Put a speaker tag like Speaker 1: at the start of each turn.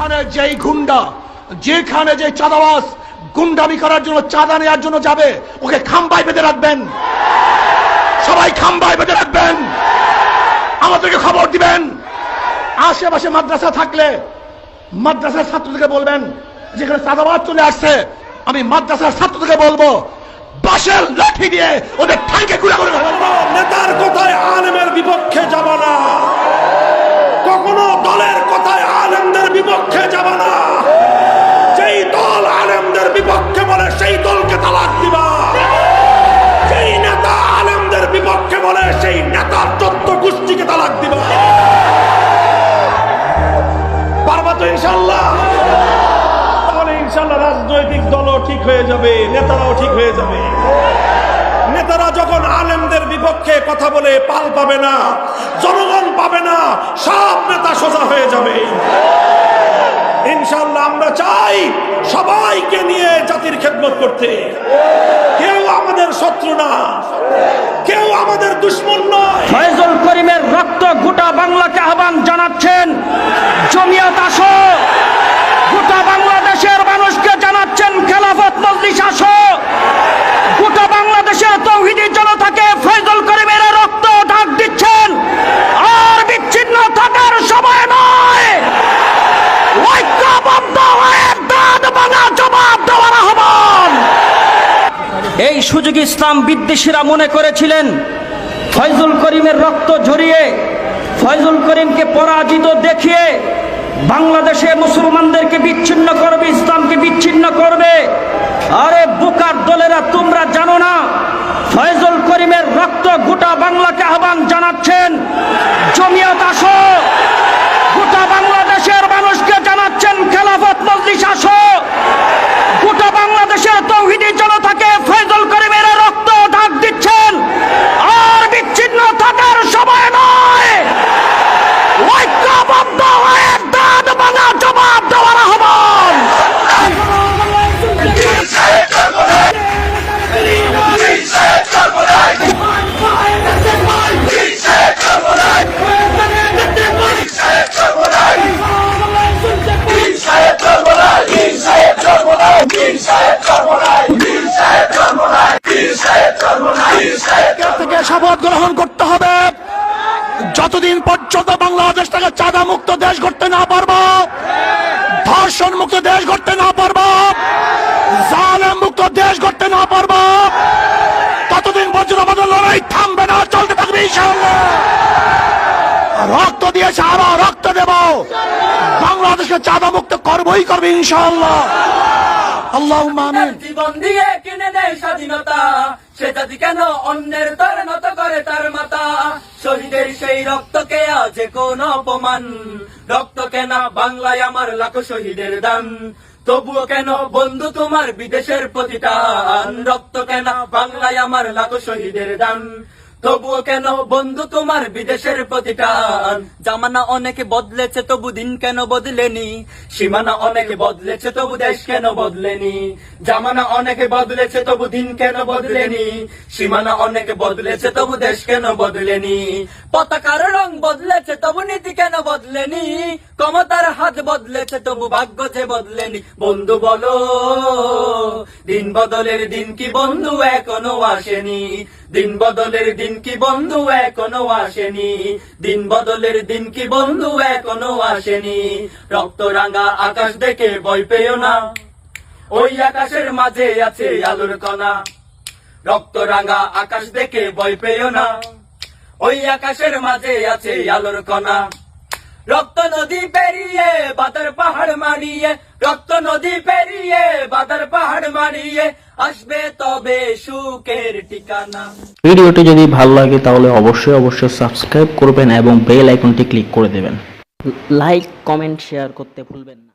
Speaker 1: যেখানে যেই গুন্ডা, যেখানে যে চাঁদাবাস গুন্ডামি করার জন্য, চাঁদা নেওয়ার জন্য যাবে, ওকে খাম্বায় বেঁধে রাখবেন। সবাই খাম্বায় বেঁধে রাখবেন। আমাদেরকে খবর দিবেন। আশেপাশে মাদ্রাসা থাকলে মাদ্রাসার ছাত্রদেরকে বলবেন, যেখানে চাঁদাবাদ চলে আসছে, আমি মাদ্রাসার ছাত্রদেরকে বলব বাসের লাঠি দিয়ে ওদের ঠাইকে গুড়া করে
Speaker 2: নেতার কথায় আলেমের বিপক্ষে রাজনৈতিক দলও ঠিক হয়ে যাবে, নেতারাও ঠিক হয়ে যাবে। নেতারা যখন আলেমদের বিপক্ষে কথা বলে, পাল পাবে না, জনগণ পাবে না, সব নেতা সোজা হয়ে যাবে। ইনশাল্লাহ আমরা চাই সবাইকে নিয়ে জাতির খেদমত করতে। কেউ আমাদের শত্রু না, কেউ আমাদের দুশ্মন নয়।
Speaker 3: ফয়জুল করিমের রক্ত গোটা বাংলাকে আহ্বান জানাচ্ছেন জমিয়ত আসো গোটা বাংলাদেশের মানুষকে জানাচ্ছেন খেলাফত মজলিস আসো গোটা বাংলাদেশের তৌহিদি জনতাকে ফয়জুল করিমের রক্ত ডাক দিচ্ছেন আর বিচ্ছিন্ন থাকার সময় নয় ঐক্যবদ্ধ হয়ে দাঁত ভাঙা জবাব দেওয়ার আহ্বান এই সুযোগ ইসলাম বিদ্বেষীরা মনে করেছিলেন, ফয়জুল করিমের রক্ত ঝরিয়ে, ফয়জুল করিমকে পরাজিত দেখিয়ে বাংলাদেশে মুসলমানদেরকে বিচ্ছিন্ন করবে, ইসলামকে বিচ্ছিন্ন করবে। আরে বুকার দলেরা, তোমরা জানো না, ফয়জুল করিমের রক্ত গোটা বাংলাকে আহ্বান জানাচ্ছেন, জমিয়ত আসো।
Speaker 1: গ্রহণ করতে হবে। যতদিন পর্যন্ত বাংলাদেশ থেকে চাঁদা মুক্ত দেশ করতে না পারব ধর্ষণ মুক্ত দেশ করতে না পারব জালেম মুক্ত দেশ করতে না ততদিন পর্যন্ত আমাদের লড়াই থামবে না, চলতে থাকবে রক্ত দিয়েছে, আবার রক্ত দেব। বাংলাদেশকে চাঁদা মুক্ত করবোই করবে ইনশাআল্লাহ। আল্লাহ
Speaker 4: জীবন দিয়ে কিনে দেয় স্বাধীনতা সে জাতি কেন অন্যের তর নত করে তার মাতা? শহীদের সেই রক্তকে আজ কোন অপমান। রক্ত কেনা বাংলায় আমার লাখো শহীদের দান। তবুও কেন বন্ধু তোমার বিদেশের প্রতিটান রক্ত কেনা বাংলায় আমার লাখো শহীদের দান। তবুও কেন বন্ধু তোমার বিদেশের প্রতিটান? জামানা অনেকে বদলেছে, তবু দিন কেন বদলেনি? সীমানা অনেকে বদলেছে, তবু দেশ কেন বদলেনি? জামানা অনেকে বদলেছে, তবু দিন কেন বদলেনি? সীমানা অনেকে বদলেছে, তবু দেশ কেন বদলেনি? পতাকার রং বদলেছে, তবু নীতি কেন বদলেনি? ক্ষমতার হাত বদলেছে, তবু ভাগ্য যে বদলেনি। বন্ধু বলো দিন বদলের দিন কি বন্ধু এখনও আসেনি? দিন বদলের দিন কি বন্ধু এখনও আসেনি? দিন বদলের দিন কি বন্ধু এখনও আসেনি? রক্ত রাঙা আকাশ দেখে ভয় পেও না। ওই আকাশের মাঝে আছে আলোর কণা। রক্ত রাঙা আকাশ দেখে ভয় পেও না। ওই আকাশের মাঝে আছে আলোর কণা। রক্ত নদী পেরিয়ে পাহাড় মারিয়ে রক্ত নদী পেরিয়ে বাদার পাহাড় মারিয়ে আসবে তবে সুখের ঠিকানা।
Speaker 5: ভিডিওটি যদি ভালো লাগে তাহলে অবশ্যই অবশ্যই সাবস্ক্রাইব করবেন এবং বেল আইকনটি ক্লিক করে দেবেন। লাইক কমেন্ট শেয়ার করতে ভুলবেন না।